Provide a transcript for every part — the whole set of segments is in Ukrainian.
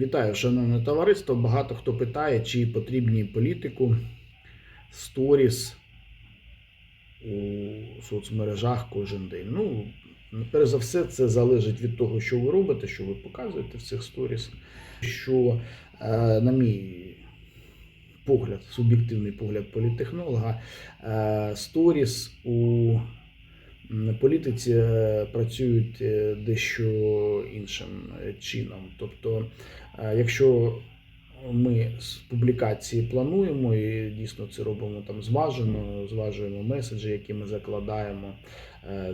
Вітаю, шановне товариство. Багато хто питає, чи потрібні політику сторіс у соцмережах кожен день. Ну, перш за все, це залежить від того, що ви робите, що ви показуєте в цих сторіс. Що, е, на мій погляд, суб'єктивний погляд політтехнолога, е, сторіс у політиці е, працюють е, дещо іншим е, чином. Тобто, якщо ми з публікації плануємо і дійсно це робимо там зважено, зважуємо меседжі, які ми закладаємо,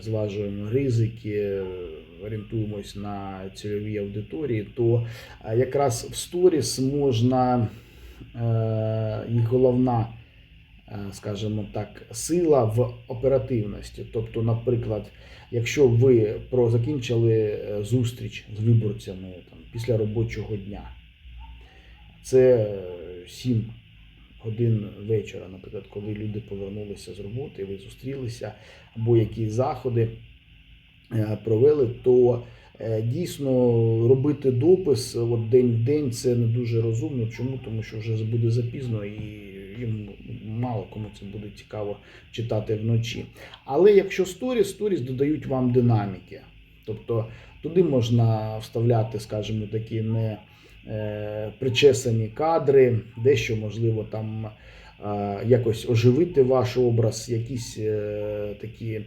зважуємо ризики, орієнтуємось на цільові аудиторії, то якраз в сторіс можна їх головна скажімо так, сила в оперативності. Тобто, наприклад, якщо ви закінчили е, зустріч з виборцями там, після робочого дня, це 7 годин вечора, наприклад, коли люди повернулися з роботи, ви зустрілися, або якісь заходи е, провели, то е, дійсно робити допис от день в день це не дуже розумно. Чому? Тому що вже буде запізно і їм мало кому це буде цікаво читати вночі. Але якщо сторіс, сторіс додають вам динаміки. Тобто туди можна вставляти, скажімо, такі не е, причесані кадри, дещо можливо там е, якось оживити ваш образ, якісь е, такі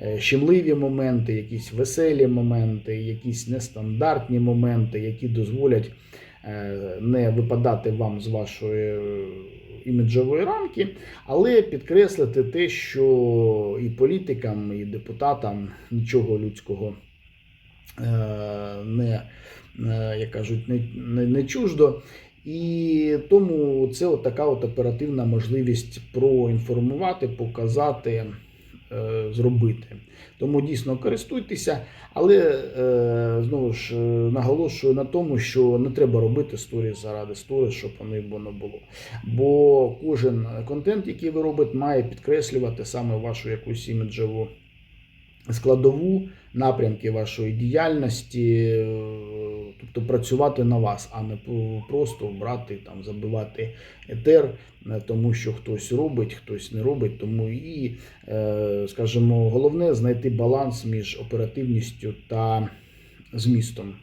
е, щемливі моменти, якісь веселі моменти, якісь нестандартні моменти, які дозволять не випадати вам з вашої іміджової рамки, але підкреслити те, що і політикам, і депутатам нічого людського е, не, е, як кажуть, не, не, не чуждо. І тому це от така от оперативна можливість проінформувати, показати, зробити. Тому дійсно користуйтеся, але е, знову ж е, наголошую на тому, що не треба робити сторіс заради сторіс, щоб вони воно було. Бо кожен контент, який ви робите, має підкреслювати саме вашу якусь іміджову складову напрямки вашої діяльності, е, тобто працювати на вас, а не просто брати там, забивати етер, е, тому що хтось робить, хтось не робить. Тому і, е, скажімо, головне знайти баланс між оперативністю та змістом.